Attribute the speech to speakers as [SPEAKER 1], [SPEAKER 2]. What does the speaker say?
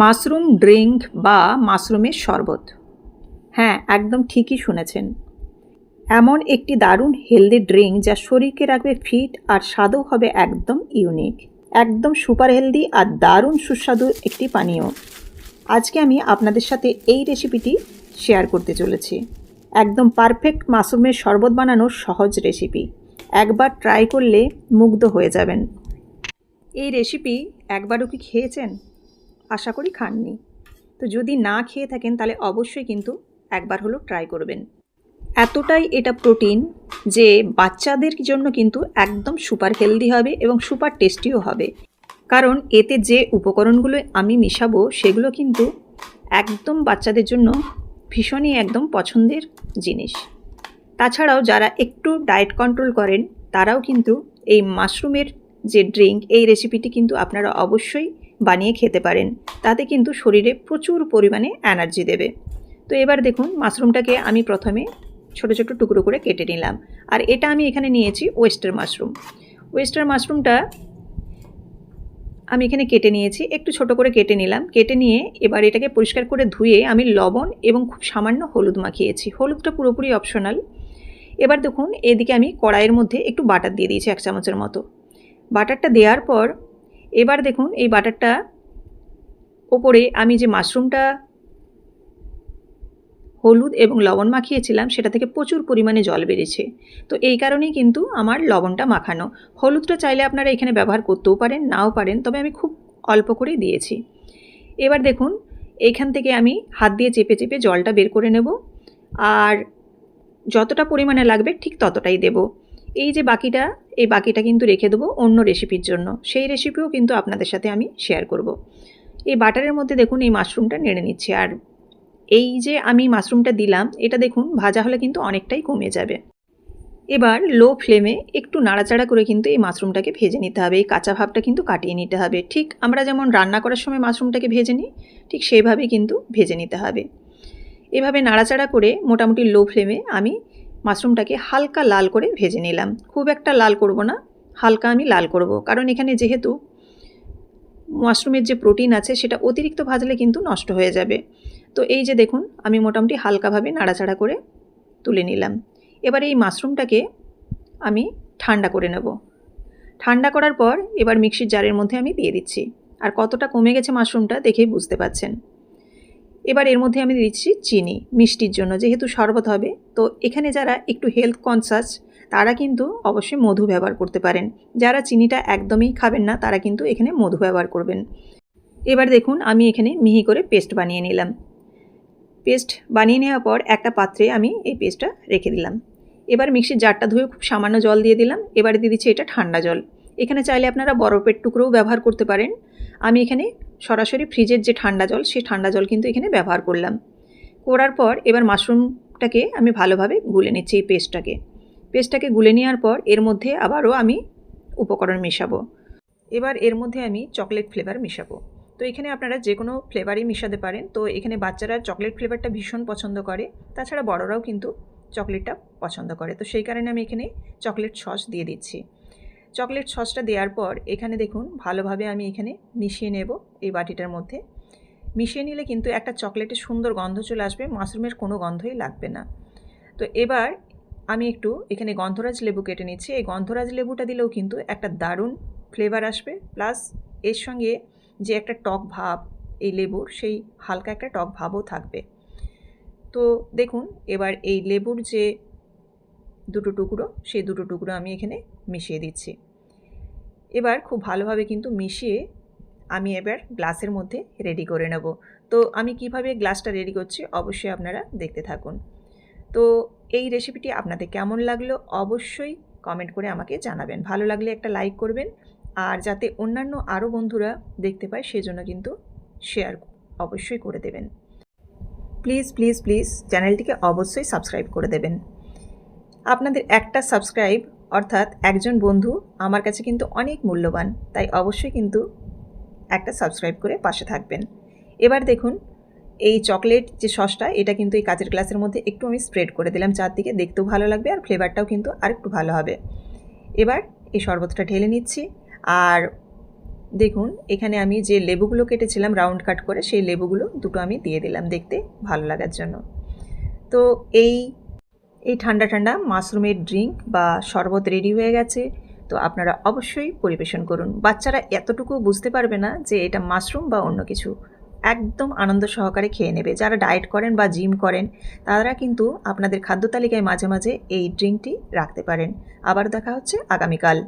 [SPEAKER 1] Mushroom drink বা মাশরুমের শরবত। হ্যাঁ একদম ঠিকই শুনেছেন। এমন একটি দারুণ হেলদি ড্রিঙ্ক যা শরীরকে রাখবে ফিট আর স্বাদও হবে একদম ইউনিক। একদম সুপার হেলদি আর দারুণ সুস্বাদু একটি পানীয়। আজকে আমি আপনাদের সাথে এই রেসিপিটি শেয়ার করতে চলেছি। একদম পারফেক্ট মাশরুমের শরবত বানানোর সহজ রেসিপি। একবার ট্রাই করলে মুগ্ধ হয়ে যাবেন। এই রেসিপি একবারও কি খেয়েছেন? আশা করি খাননি। তো যদি না খেয়ে থাকেন, তাহলে অবশ্যই কিন্তু একবার হলো ট্রাই করবেন। এতটাই এটা প্রোটিন যে বাচ্চাদের জন্য কিন্তু একদম সুপার হেলদি হবে এবং সুপার টেস্টিও হবে। কারণ এতে যে উপকরণগুলো আমি মিশাবো, সেগুলো কিন্তু একদম বাচ্চাদের জন্য ভীষণই একদম পছন্দের জিনিস। তাছাড়াও যারা একটু ডায়েট কন্ট্রোল করেন, তারাও কিন্তু এই মাশরুমের যে ড্রিঙ্ক এই রেসিপিটি কিন্তু আপনারা অবশ্যই বানিয়ে খেতে পারেন। তাতে কিন্তু শরীরে প্রচুর পরিমাণে এনার্জি দেবে। তো এবার দেখুন, মাশরুমটাকে আমি প্রথমে ছোট ছোট টুকরো করে কেটে নিলাম। আর এটা আমি এখানে নিয়েছি ওয়েস্টার মাশরুম। ওয়েস্টার মাশরুমটা আমি এখানে কেটে নিয়েছি। একটু ছোট করে কেটে নিলাম। কেটে নিয়ে এবার এটাকে পরিষ্কার করে ধুয়ে আমি লবণ এবং খুব সামান্য হলুদ মাখিয়েছি। হলুদটা পুরোপুরি অপশনাল। এবার দেখুন, এদিকে আমি কড়াইয়ের মধ্যে একটু বাটার দিয়ে দিয়েছি এক চামচের মতো। বাটারটা দেওয়ার পর এবার দেখুন, এই বাটারটা ওপরে আমি যে মাশরুমটা হলুদ এবং লবণ মাখিয়েছিলাম, সেটা থেকে প্রচুর পরিমাণে জল বেরিয়েছে তো এই কারণেই কিন্তু আমার লবণটা মাখানো। হলুদটা চাইলে আপনারা এখানে ব্যবহার করতেও পারেন, নাও পারেন, তবে আমি খুব অল্প করেই দিয়েছি। এবার দেখুন এইখান থেকে আমি হাত দিয়ে চেপে চেপে জলটা বের করে নেব, আর যতটা পরিমাণে লাগবে ঠিক ততটাই দেব। এই যে বাকিটা, এই বাকিটা কিন্তু রেখে দেবো অন্য রেসিপির জন্য। সেই রেসিপিও কিন্তু আপনাদের সাথে আমি শেয়ার করব। এই বাটারের মধ্যে দেখুন এই মাশরুমটা নেড়ে নিচ্ছি। আর এই যে আমি মাশরুমটা দিলাম, এটা দেখুন ভাজা হলে কিন্তু অনেকটাই কমে যাবে। এবার লো ফ্লেমে একটু নাড়াচাড়া করে কিন্তু এই মাশরুমটাকে ভেজে নিতে হবে। এই কাঁচা ভাবটা কিন্তু কাটিয়ে নিতে হবে। ঠিক আমরা যেমন রান্না করার সময় মাশরুমটাকে ভেজে নিই, ঠিক সেইভাবেই কিন্তু ভেজে নিতে হবে। এভাবে নাড়াচাড়া করে মোটামুটি লো ফ্লেমে আমি মাশরুমটাকে হালকা লাল করে ভেজে নিলাম। খুব একটা লাল করব না, হালকা আমি লাল করব। কারণ এখানে যেহেতু মাশরুমের যে প্রোটিন আছে, সেটা অতিরিক্ত ভাজলে কিন্তু নষ্ট হয়ে যাবে। তো এই যে দেখুন, আমি মোটামুটি হালকাভাবে নাড়াচাড়া করে তুলে নিলাম। এবার এই মাশরুমটাকে আমি ঠান্ডা করে নেব। ঠান্ডা করার পর এবার মিক্সির জারের মধ্যে আমি দিয়ে দিচ্ছি। আর কতটা কমে গেছে মাশরুমটা দেখেই বুঝতে পাচ্ছেন এবার এর মধ্যে আমি দিচ্ছি চিনি, মিষ্টির জন্য, যেহেতু শরবত হবে। তো এখানে যারা একটু হেলথ কনসাস তারা কিন্তু অবশ্যই মধু ব্যবহার করতে পারেন। যারা চিনিটা একদমই খাবেন না, তারা কিন্তু এখানে মধু ব্যবহার করবেন। এবার দেখুন, আমি এখানে মিহি করে পেস্ট বানিয়ে নিলাম। পেস্ট বানিয়ে নেওয়ার পর একটা পাত্রে আমি এই পেস্টটা রেখে দিলাম। এবার মিক্সির জারটা ধুয়ে খুব সামান্য জল দিয়ে দিলাম। এবারে দিয়ে দিচ্ছি এটা ঠান্ডা জল। এখানে চাইলে আপনারা বরফের টুকরোও ব্যবহার করতে পারেন। আমি এখানে সরাসরি ফ্রিজের যে ঠান্ডা জল, সেই ঠান্ডা জল কিন্তু এখানে ব্যবহার করলাম। করার পর এবার মাশরুমটাকে আমি ভালোভাবে গুলে নিচ্ছি এই পেস্টটাকে। পেস্টটাকে গুলে নেওয়ার পর এর মধ্যে আবারও আমি উপকরণ মেশাবো। এবার এর মধ্যে আমি চকলেট ফ্লেভার মেশাবো। তো এখানে আপনারা যে কোনো ফ্লেভারই মিশাতে পারেন। তো এখানে বাচ্চারা চকলেট ফ্লেভারটা ভীষণ পছন্দ করে। তাছাড়া বড়রাও কিন্তু চকলেটটা পছন্দ করে। তো সেই কারণে আমি এখানে চকলেট সস দিয়ে দিচ্ছি। চকলেট সসটা দেওয়ার পর এখানে দেখুন ভালোভাবে আমি এখানে মিশিয়ে নেব এই বাটিটার মধ্যে। মিশিয়ে নিলে কিন্তু একটা চকলেটের সুন্দর গন্ধ চলে আসবে, মাশরুমের কোনো গন্ধই লাগবে না। তো এবার আমি একটু এখানে গন্ধরাজ লেবু কেটে নিচ্ছি। এই গন্ধরাজ লেবুটা দিলেও কিন্তু একটা দারুণ ফ্লেভার আসবে। প্লাস এর সঙ্গে যে একটা টক ভাব, এই লেবুর সেই হালকা একটা টক ভাবও থাকবে। তো দেখুন এবার এই লেবুর যে দুটো টুকরো, সেই দুটো টুকরো আমি এখানে মিশিয়ে দিচ্ছি। এবার খুব ভালোভাবে কিন্তু মিশিয়ে আমি এবার গ্লাসের মধ্যে রেডি করে নেব। তো আমি কীভাবে গ্লাসটা রেডি করছি অবশ্যই আপনারা দেখতে থাকুন। তো এই রেসিপিটি আপনাদের কেমন লাগল অবশ্যই কমেন্ট করে আমাকে জানাবেন। ভালো লাগলে একটা লাইক করবেন, আর যাতে অন্যান্য আরও বন্ধুরা দেখতে পায়, সেজন্য কিন্তু শেয়ার অবশ্যই করে দেবেন। প্লিজ প্লিজ প্লিজ চ্যানেলটিকে অবশ্যই সাবস্ক্রাইব করে দেবেন। আপনাদের একটা সাবস্ক্রাইব অর্থাৎ একজন বন্ধু আমার কাছে কিন্তু অনেক মূল্যবান। তাই অবশ্যই কিন্তু একটা সাবস্ক্রাইব করে পাশে থাকবেন। এবার দেখুন, এই চকলেট যে সসটা, এটা কিন্তু এই কাচের গ্লাসের মধ্যে একটু আমি স্প্রেড করে দিলাম চারদিকে। দেখতেও ভালো লাগবে আর ফ্লেভারটাও কিন্তু আরেকটু ভালো হবে। এবার এই শরবতটা ঢেলে নিচ্ছি। আর দেখুন, এখানে আমি যে লেবুগুলো কেটেছিলাম রাউন্ড কাট করে, সেই লেবুগুলো দুটো আমি দিয়ে দিলাম দেখতে ভালো লাগার জন্য। তো এই এই ঠান্ডা ঠান্ডা মাশরুমের ড্রিঙ্ক বা শরবত রেডি হয়ে গেছে। তো আপনারা অবশ্যই পরিবেশন করুন। বাচ্চারা এতটুকু বুঝতে পারবে না যে এটা মাশরুম বা অন্য কিছু। একদম আনন্দ সহকারে খেয়ে নেবে। যারা ডায়েট করেন বা জিম করেন, তারা কিন্তু আপনাদের খাদ্য তালিকায় মাঝে মাঝে এই ড্রিঙ্কটি রাখতে পারেন। আবার দেখা হচ্ছে আগামীকাল।